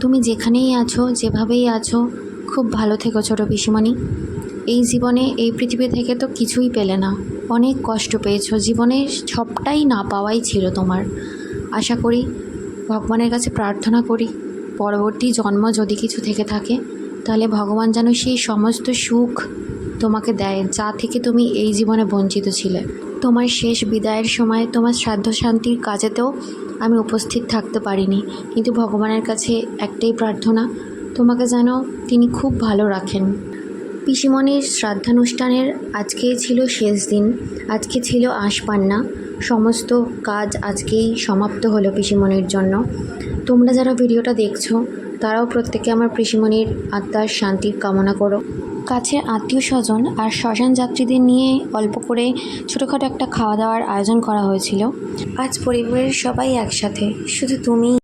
তুমি যেখানেই আছো, যেভাবেই আছো, খুব ভালো থেকো ছোটো পিসিমণি। এই জীবনে, এই পৃথিবী থেকে তো কিছুই পেলে না। অনেক কষ্ট পেয়েছ। জীবনে সবটাই না পাওয়াই ছিল তোমার। আশা করি, ভগবানের কাছে প্রার্থনা করি, পরবর্তী জন্ম যদি কিছু থেকে থাকে, তাহলে ভগবান যেন সেই সমস্ত সুখ তোমাকে দেয়, যা থেকে তুমি এই জীবনে বঞ্চিত ছিলে। তোমার শেষ বিদায়ের সময় তোমার শ্রাদ্ধ শান্তির কাজেতেও আমি উপস্থিত থাকতে পারিনি। কিন্তু ভগবানের কাছে একটাই প্রার্থনা, তোমাকে যেন তিনি খুব ভালো রাখেন। পিসিমণির শ্রাদ্ধানুষ্ঠানের আজকেই ছিল শেষ দিন, আজকে ছিল আশপান্না সমস্ত কাজ আজকেই সমাপ্ত হলো পিসিমণির জন্য। তোমরা যারা ভিডিওটা দেখছ, তারাও প্রত্যেকে আমার পিসিমণির আত্মার শান্তির কামনা করো। কাছের আত্মীয় স্বজন আর শ্মশান যাত্রীদের নিয়ে অল্প করে ছোটোখাটো একটা খাওয়া দাওয়ার আয়োজন করা হয়েছিল। আজ পরিবারের সবাই একসাথে। শুধু তুমি